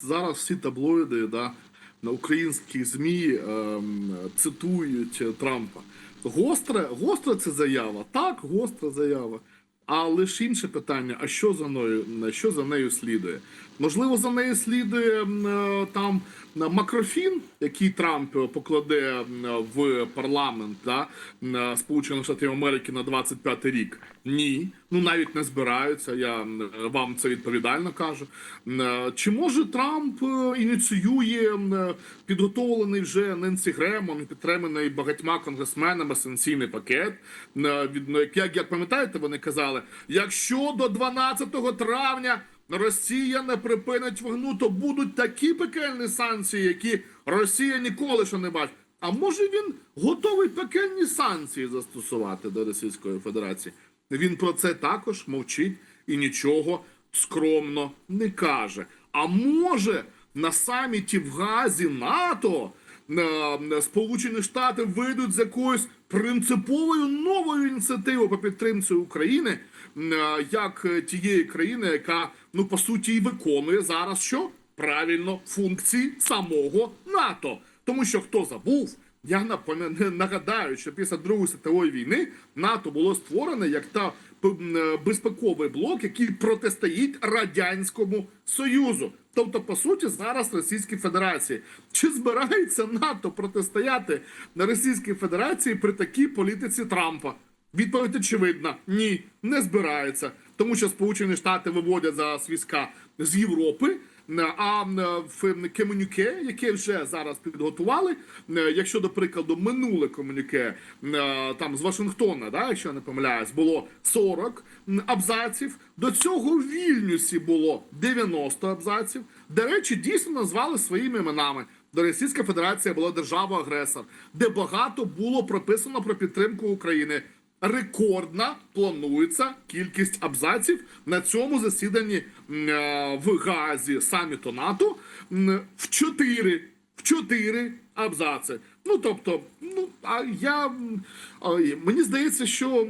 Зараз всі таблоїди да, на українські ЗМІ ем, цитують Трампа. Гостре, гостра це заява. Так, гостра заява. А лише інше питання: а що за нею, що за нею слідує? Можливо, за нею слідує е, там макрофін, який Трамп покладе в парламент да, е, Сполучених Штатів Америки на 25 рік. Ні, ну навіть не збираються. Я е, вам це відповідально кажу. Чи може Трамп ініціює підготовлений вже Ненсі Гремом підтриманий багатьма конгресменами санкційний пакет? Ну, як, як пам'ятаєте, вони казали, якщо до 12 травня. Росія не припинить вогну, то будуть такі пекельні санкції, які Росія ніколи ще не бачить. А може він готовий пекельні санкції застосувати до Російської Федерації? Він про це також мовчить і нічого скромно не каже. А може на саміті в Газі НАТО Сполучені Штати вийдуть з якоюсь принциповою новою ініціативою по підтримці України, як е, тієї країни, яка ну по суті і виконує зараз що правильно функції самого НАТО. Тому що хто забув, я нагадаю, що після Другої світової війни НАТО було створене як та е, безпековий блок, який протистоїть радянському союзу. Тобто, по суті, зараз Російській Федерації. Чи збирається НАТО протистояти на Російській Федерації при такій політиці Трампа? Відповідь очевидна: ні, не збирається, тому що Сполучені Штати виводять зараз війська з Європи. А в комюніке, яке вже зараз підготували, е, якщо до прикладу минуле комюніке е, там з Вашингтона, да, якщо я не помиляюсь, було 40 абзаців. До цього в Вільнюсі було 90 абзаців. До речі, дійсно назвали своїми іменами. До Російська Федерація була держава-агресор, де багато було прописано про підтримку України. Рекордна планується кількість абзаців на цьому засіданні е, в Газі саміту НАТО в чотири в чотири абзаци. Ну тобто, ну а я мені здається, що е,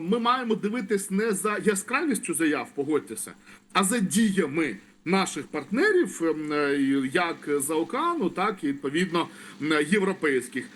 ми маємо дивитись не за яскравістю заяв, погодьтеся, а за діями наших партнерів, е, як з океану, так і відповідно європейських.